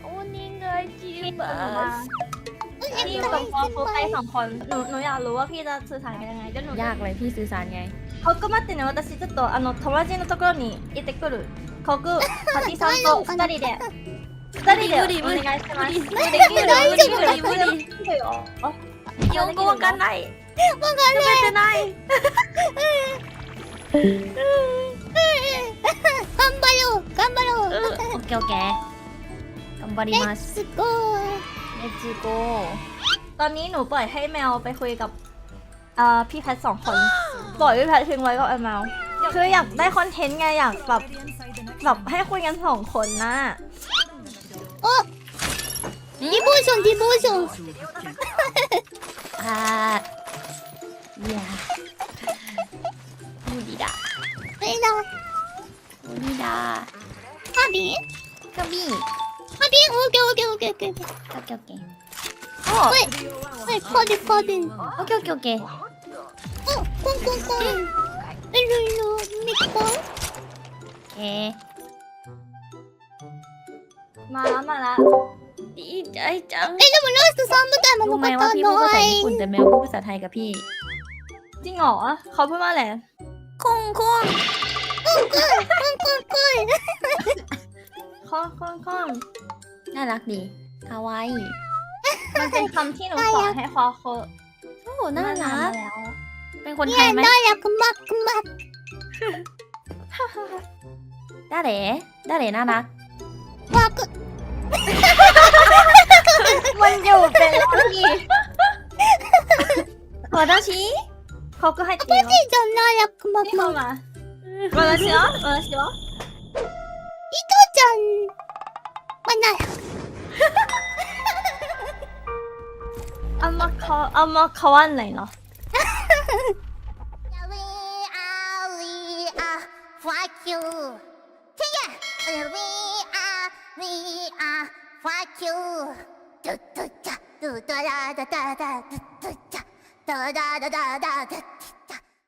โอ้นี่ไงจี พี่ บั หนูมา ส พี่อยู่กับพอฟุกไปสองคนหนูหนูอยากรู้ว่าพี่จะสื่อสารกันยังไงเดี๋ยวหนู ยากเลยพี่สื่อสารไง ここ待ってね、私ちょっとあの友達のところに行ってくる。ここ、パティさんと二人で。二人でお願いします。できる大丈夫できるできるよ。日本語わかんないわかんない。てない。頑張ろう頑張ろうオッケーオッケー มบาริมัส Let's go จิโก ตอนนี้หนูปล่อยให้แมวไปคุยกับพี่แพทสองคน ปล่อยพี่แพททิ้งไว้กับไอแมว คืออยากได้คอนเทนต์ไงอยากแบบแบบให้คุยกันสองคนนะโอ้ทีบูชงทีบูชงอ่าเย่บูดีดาไปแดีดาบูดีดาคาบีคาบี 확인 오케이 오케이 오케이 오케이 오케이 오케이 어 왜? 왜 퍼든 퍼든 오케이 오케이 오케이 어 콩콩콩 일로 일로 믿고 오케이 마마라 이ใจจัง เอ้ยแล้วมันเลิกซ้อมตั้งแต่มันรู้ไหมมาว่าพี่ตพูดอภาษาญี่ปุ่นนแต่เมลพูดภาษาไทยกับพี่ จริงเหรอเขาพูดว่าอะไรคงคง ข้อนข้อนข้อน น่ารักดีคาวาอิ มันเป็นคำที่หนูสอนให้คอโค โอ้น่ารัก แล้ว เป็นคน い ไทย や ไหม น่ารักมากมาก ด้าเด๋ด้าเด๋น่ารัก มาก มันอยู่เป็นที่ ขอดาชิ เขาก็ให้ตี じいちゃんน่ารักมาก ที่ มา เข้าก มา私は私は伊藤ちゃ んはないあんまかあんま変わんないな Fuck you. See ya. We are, we are, fuck you. Do do da, do da da da da, do do da, do da da da da.